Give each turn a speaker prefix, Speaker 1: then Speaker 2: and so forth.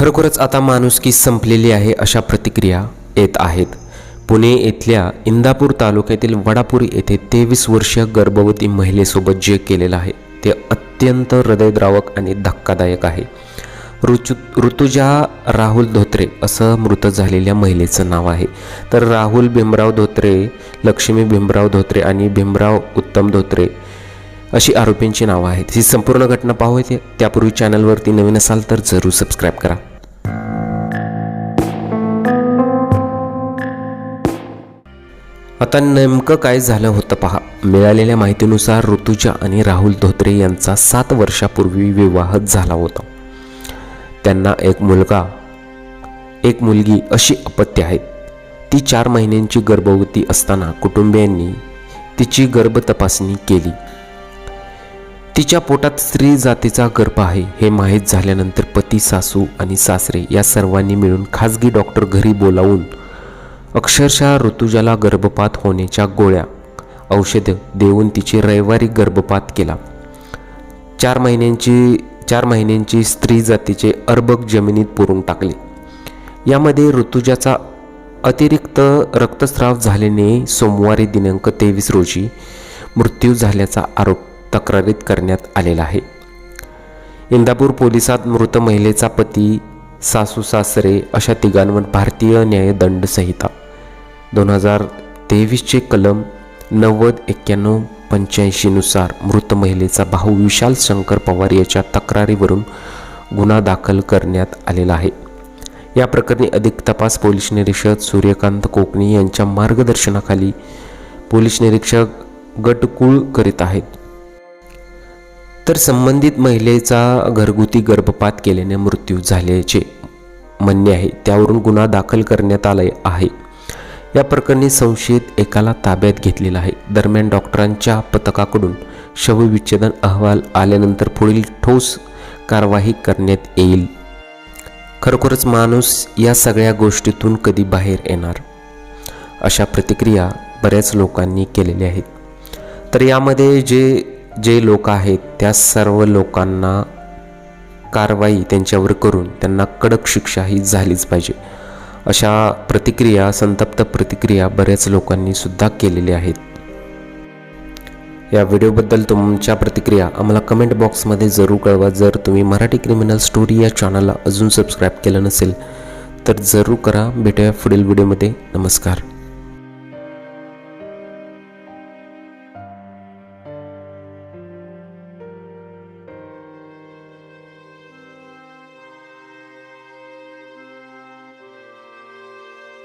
Speaker 1: खरोखरच आता माणुसकी संपलेली आहे अशा प्रतिक्रिया येत आहेत. पुणे येथल्या इंदापूर तालुक्यातील वडापुरी येथे तेवीस वर्षीय गर्भवती महिलेसोबत जे केलेलं आहे ते अत्यंत हृदयद्रावक आणि धक्कादायक आहे. ऋतु ऋतुजा राहुल धोत्रे असं मृत झालेल्या महिलेचं नाव आहे. तर राहुल भीमराव धोत्रे लक्ष्मी भीमराव धोत्रे आणि भीमराव उत्तम धोत्रे अशी आरोपींची नावं आहेत. ही संपूर्ण घटना पाहू येते. त्यापूर्वी चॅनलवरती नवीन असाल तर जरूर सबस्क्राईब करा. आता नेमकं काय झालं होतं पहा. मिळालेल्या माहितीनुसार ऋतुजा आणि राहुल धोत्रे यांचा सात वर्षापूर्वी विवाह झाला होता. त्यांना एक मुलगा एक मुलगी अशी अपत्य आहेत. ती चार महिन्यांची गर्भवती असताना कुटुंबियांनी तिची गर्भ तपासणी केली. तिच्या पोटात स्त्री जातीचा गर्भ आहे हे माहीत झाल्यानंतर पती सासू आणि सासरे या सर्वांनी मिळून खाजगी डॉक्टर घरी बोलावून अक्षरशः ऋतुजाला गर्भपात होण्याच्या गोळ्या. औषधं देऊन तिची रविवारी गर्भपात केला. चार महिन्यांची चार महिन्यांची स्त्री जातीचे अर्भक जमिनीत पुरून टाकले. यामध्ये ऋतुजाचा अतिरिक्त रक्तस्राव झाल्याने सोमवारी दिनांक तेवीस रोजी मृत्यू झाल्याचा आरोप तक्रारीत करण्यात आलेला आहे. इंदापूर पोलिसात मृत महिलेचा पती सासू सासरे अशा तिघांवर भारतीय न्यायदंड संहिता. दोन हजार तेवीसचे कलम नव्वद एक्क्याण्णव पंच्याऐंशीनुसार मृत महिलेचा भाऊ विशाल शंकर पवार याच्या तक्रारीवरून गुन्हा दाखल करण्यात आलेला आहे. या प्रकरणी अधिक तपास पोलीस निरीक्षक सूर्यकांत कोकणी यांच्या मार्गदर्शनाखाली पोलीस निरीक्षक गटकुळ करीत आहेत. तर संबंधित महिलेचा घरगुती गर्भपात केल्याने मृत्यू झाल्याचे म्हणणे आहे. त्यावरून गुन्हा दाखल करण्यात आला आहे. या प्रकरणी संशयित एकाला ताब्यात घेतलेला आहे. दरम्यान डॉक्टरांच्या पथकाकडून शवविच्छेदन अहवाल आल्यानंतर पुढील ठोस कारवाई करण्यात येईल. खरोखरच माणूस या सगळ्या गोष्टीतून कधी बाहेर येणार? अशा प्रतिक्रिया बऱ्याच लोकांनी केलेल्या आहेत. तर यामध्ये जे जे लोक आहेत त्या सर्व लोकांना कारवाई त्यांच्यावर करून त्यांना कडक शिक्षा ही झालीच पाहिजे. अशा प्रतिक्रिया संतप्त प्रतिक्रिया बऱ्याच लोकांनी सुद्धा केलेल्या आहेत. या व्हिडिओबद्दल तुमच्या प्रतिक्रिया आम्हाला कमेंट बॉक्समध्ये जरूर कळवा. जर तुम्ही मराठी क्रिमिनल स्टोरी या चॅनलला अजून सबस्क्राईब केलं नसेल तर जरूर करा. भेटूया पुढील व्हिडिओमध्ये. नमस्कार.